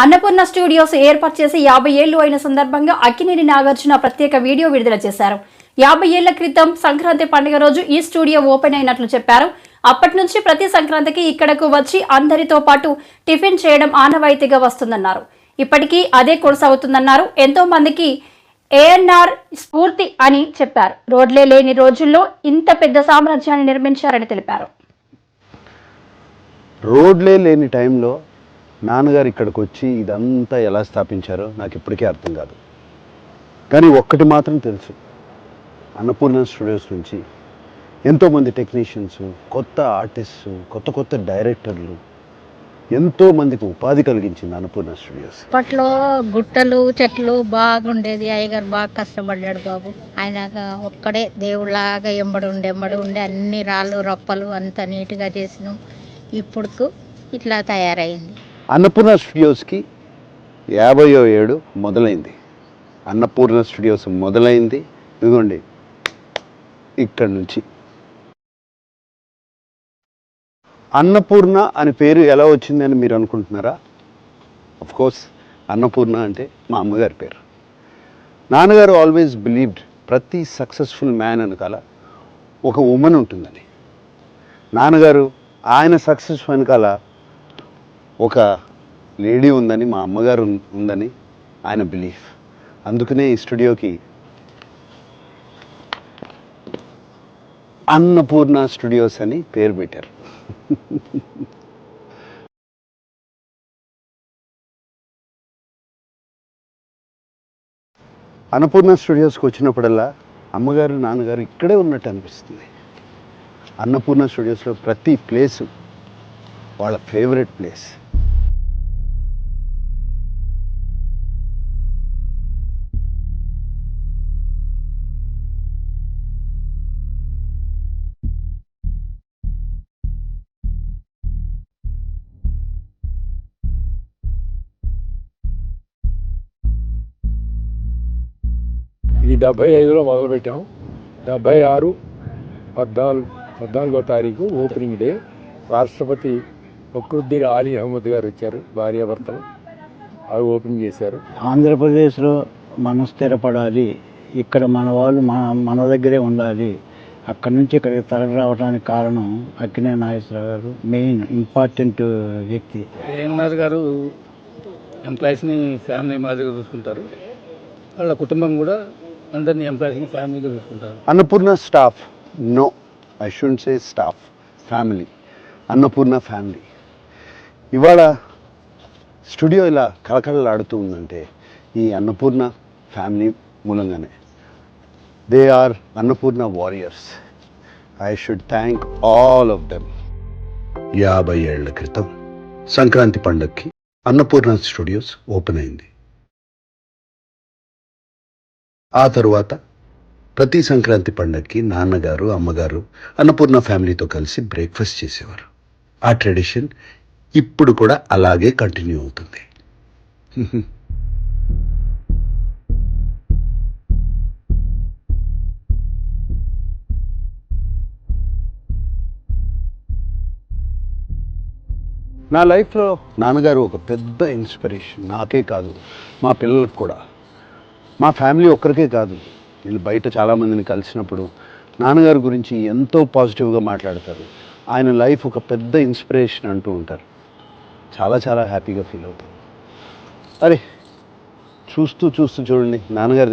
Annapurna studios ఏర్పాటు చేసి యాభై ఏళ్ళు అయిన సందర్భంగా అక్కినేని నాగార్జున ప్రత్యేక వీడియో విడుదల చేశారు. యాభై ఏళ్ళ క్రితం సంక్రాంతి పండుగ రోజు ఈ స్టూడియో ఓపెన్ అయినట్లు చెప్పారు. అప్పటి నుంచి ప్రతి సంక్రాంతికి ఇక్కడకు వచ్చి అందరితో పాటు టిఫిన్ చేయడం ఆనవాయితీగా వస్తుందన్నారు. ఇప్పటికీ అదే కొనసాగుతుందన్నారు. ఎంతో మందికి ఏఎన్ఆర్ స్ఫూర్తి అని చెప్పారు. రోడ్లే లేని రోజుల్లో ఇంత పెద్ద సామ్రాజ్యాన్ని నిర్మించారని తెలిపారు. రోడ్లే లేని టైంలో నాన్నగారు ఇక్కడికి వచ్చి ఇదంతా ఎలా స్థాపించారో నాకు ఇప్పటికీ అర్థం కాదు. కానీ ఒక్కటి మాత్రం తెలుసు. అన్నపూర్ణ స్టూడియోస్ నుంచి ఎంతోమంది టెక్నీషియన్స్ కొత్త ఆర్టిస్ట్స్ కొత్త కొత్త డైరెక్టర్లు ఎంతో మందికి ఉపాధి కలిగించింది అన్నపూర్ణ స్టూడియోస్. అప్పట్లో గుట్టలు చెట్లు బాగుండేది. అయ్యగారు బాగా కష్టపడ్డాడు బాబు. ఆయన ఒక్కడే దేవుళ్ళలాగా ఎంబడి ఉండే ఎంబడి ఉండే అన్ని రాళ్ళు రప్పలు అంత నీట్గా చేసినాం. ఇప్పుడు ఇట్లా తయారైంది. అన్నపూర్ణ స్టూడియోస్కి యాభయో ఏడు మొదలైంది. అన్నపూర్ణ స్టూడియోస్ మొదలైంది. ఇదిగోండి ఇక్కడ నుంచి. అన్నపూర్ణ అనే పేరు ఎలా వచ్చిందని మీరు అనుకుంటున్నారా? అఫ్ కోర్స్ అన్నపూర్ణ అంటే మా అమ్మగారి పేరు. నాన్నగారు ఆల్వేస్ బిలీవ్డ్ ప్రతి సక్సెస్ఫుల్ మ్యాన్ వెనకాల ఒక ఉమెన్ ఉంటుందని. నాన్నగారు ఆయన సక్సెస్ వెనకాల ఒక లేడీ ఉందని మా అమ్మగారు ఉందని ఆయన బిలీఫ్. అందుకనే ఈ స్టూడియోకి అన్నపూర్ణ స్టూడియోస్ అని పేరు పెట్టారు. అన్నపూర్ణ స్టూడియోస్కి వచ్చినప్పుడల్లా అమ్మగారు నాన్నగారు ఇక్కడే ఉన్నట్టు అనిపిస్తుంది. అన్నపూర్ణ స్టూడియోస్లో ప్రతి ప్లేసు వాళ్ళ ఫేవరెట్ ప్లేస్. ఇది డెబ్బై ఐదులో మొదలుపెట్టాం. డెబ్బై ఆరు పద్నాలుగు పద్నాలుగో తారీఖు ఓపెనింగ్ డే. రాష్ట్రపతి ఫక్రుద్దీన్ ఆలీ అహ్మద్ గారు వచ్చారు భార్యాభర్తలు. అవి ఓపెన్ చేశారు. ఆంధ్రప్రదేశ్లో మనం స్థిరపడాలి ఇక్కడ మన వాళ్ళు మన మన దగ్గరే ఉండాలి. అక్కడి నుంచి ఇక్కడికి తరలి రావడానికి కారణం అక్కినే నాగేశ్వరరావు గారు మెయిన్ ఇంపార్టెంట్ వ్యక్తి. ఏఎన్ఆర్ గారు ఎంప్లాయీస్ని ఫ్యామిలీ మాదిరిగా చూసుకుంటారు. వాళ్ళ కుటుంబం కూడా అందరినీ ఎంప్లాయీస్ని ఫ్యామిలీగా Annapurna staff no I should say staff family Annapurna family. ఇవాళ స్టూడియో ఇలా కలకలలాడుతూ ఉందంటే ఈ అన్నపూర్ణ ఫ్యామిలీ మూలంగానే. They are Annapurna warriors I should thank all of them యాభై ఏళ్ళ క్రితం సంక్రాంతి పండగకి అన్నపూర్ణ స్టూడియోస్ ఓపెన్ అయింది. ఆ తరువాత ప్రతి సంక్రాంతి పండగకి నాన్నగారు అమ్మగారు అన్నపూర్ణ ఫ్యామిలీతో కలిసి బ్రేక్ఫాస్ట్ చేసేవారు. ఆ ట్రెడిషన్ ఇప్పుడు కూడా అలాగే కంటిన్యూ అవుతుంది. నా లైఫ్లో నాన్నగారు ఒక పెద్ద ఇన్స్పిరేషన్ నాకే కాదు మా పిల్లలకు కూడా. మా ఫ్యామిలీ ఒక్కరికే కాదు. వీళ్ళు బయట చాలామందిని కలిసినప్పుడు నాన్నగారి గురించి ఎంతో పాజిటివ్గా మాట్లాడతారు. ఆయన లైఫ్ ఒక పెద్ద ఇన్స్పిరేషన్ అంటూ ఉంటారు. చాలా చాలా హ్యాపీగా ఫీల్ అవుతారు అరే చూస్తూ చూస్తూ చూడండి నాన్నగారి